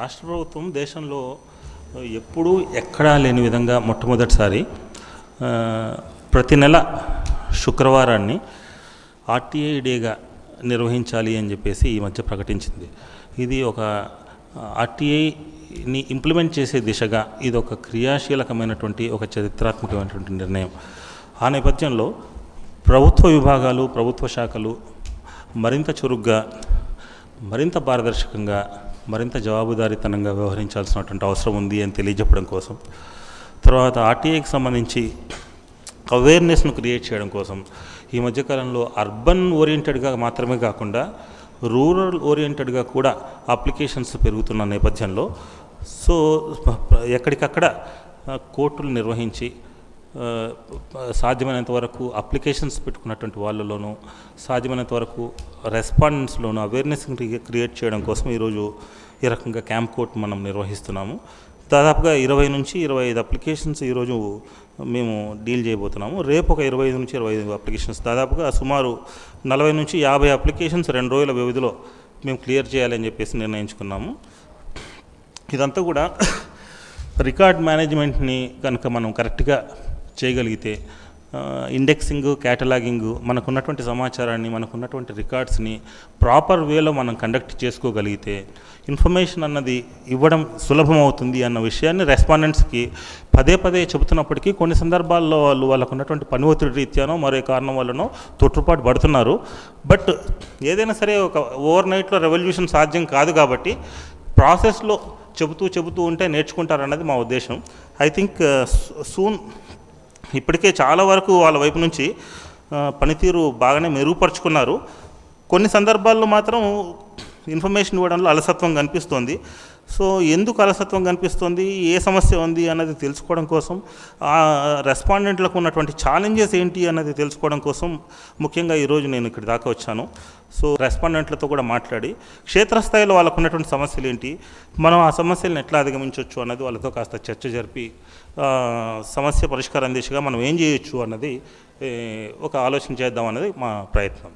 రాష్ట్ర ప్రభుత్వం దేశంలో ఎప్పుడూ ఎక్కడా లేని విధంగా మొట్టమొదటిసారి ప్రతి నెల శుక్రవారాన్ని ఆర్టీఐ డేగా నిర్వహించాలి అని చెప్పేసి ఈ మధ్య ప్రకటించింది. ఇది ఒక ఆర్టీఐని ఇంప్లిమెంట్ చేసే దిశగా ఇది ఒక క్రియాశీలకమైనటువంటి ఒక చరిత్రాత్మకమైనటువంటి నిర్ణయం. ఆ నేపథ్యంలో ప్రభుత్వ విభాగాలు ప్రభుత్వ శాఖలు మరింత చురుగ్గా మరింత పారదర్శకంగా మరింత జవాబుదారీతనంగా వ్యవహరించాల్సినటువంటి అవసరం ఉంది అని తెలియజెప్పడం కోసం. తర్వాత ఆర్టీఐకి సంబంధించి అవేర్నెస్ను క్రియేట్ చేయడం కోసం. ఈ మధ్యకాలంలో అర్బన్ ఓరియంటెడ్గా మాత్రమే కాకుండా రూరల్ ఓరియంటెడ్గా కూడా అప్లికేషన్స్ పెరుగుతున్న నేపథ్యంలో. సో ఎక్కడికక్కడ కోర్టులు నిర్వహించి సాధ్యమైనంత వరకు అప్లికేషన్స్ పెట్టుకున్నటువంటి వాళ్ళలోనూ సాధ్యమైనంత వరకు రెస్పాండెంట్స్లోనూ అవేర్నెస్ క్రియేట్ చేయడం కోసం ఈరోజు ఈ రకంగా క్యాంప్ కోర్ట్ మనం నిర్వహిస్తున్నాము. దాదాపుగా ఇరవై నుంచి ఇరవై ఐదు అప్లికేషన్స్ ఈరోజు మేము డీల్ చేయబోతున్నాము. రేపు ఒక ఇరవై ఐదు నుంచి ఇరవై ఐదు అప్లికేషన్స్ దాదాపుగా సుమారు నలభై నుంచి యాభై అప్లికేషన్స్ రెండు రోజుల వ్యవధిలో మేము క్లియర్ చేయాలని చెప్పేసి నిర్ణయించుకున్నాము. ఇదంతా కూడా రికార్డ్ మేనేజ్మెంట్ని కనుక మనం కరెక్ట్గా చేయగలిగితే ఇండెక్సింగ్ క్యాటలాగింగ్ మనకున్నటువంటి సమాచారాన్ని మనకున్నటువంటి రికార్డ్స్ని ప్రాపర్ వేలో మనం కండక్ట్ చేసుకోగలిగితే ఇన్ఫర్మేషన్ అన్నది ఇవ్వడం సులభం అవుతుంది అన్న విషయాన్ని రెస్పాండెంట్స్కి పదే పదే చెబుతున్నప్పటికీ కొన్ని సందర్భాల్లో వాళ్ళు వాళ్ళకు ఉన్నటువంటి పని ఒత్తిడి రీత్యానో మరో కారణం వల్లనో తొట్టుపాటు పడుతున్నారు. బట్ ఏదైనా సరే ఒక ఓవర్ నైట్లో రెవల్యూషన్ సాధ్యం కాదు కాబట్టి ప్రాసెస్లో చెబుతూ చెబుతూ ఉంటే నేర్చుకుంటారన్నది మా ఉద్దేశం. ఐ థింక్ సూన్ ఇప్పటికే చాలా వరకు వాళ్ళ వైపు నుంచి పనితీరు బాగానే మెరుగుపరుచుకున్నారు. కొన్ని సందర్భాల్లో మాత్రం ఇన్ఫర్మేషన్ ఇవ్వడంలో అలసత్వం కనిపిస్తోంది. సో ఎందుకు అలసత్వం కనిపిస్తుంది? ఏ సమస్య ఉంది అన్నది తెలుసుకోవడం కోసం ఆ రెస్పాండెంట్లకు ఉన్నటువంటి ఛాలెంజెస్ ఏంటి అన్నది తెలుసుకోవడం కోసం ముఖ్యంగా ఈరోజు నేను ఇక్కడ దాకా వచ్చాను. సో రెస్పాండెంట్లతో కూడా మాట్లాడి క్షేత్రస్థాయిలో వాళ్ళకు ఉన్నటువంటి సమస్యలు ఏంటి మనం ఆ సమస్యలను ఎట్లా అధిగమించవచ్చు అన్నది వాళ్ళతో కాస్త చర్చ జరిపి సమస్య పరిష్కారం దిశగా మనం ఏం చేయొచ్చు అన్నది ఒక ఆలోచన చేద్దాం అన్నది మా ప్రయత్నం.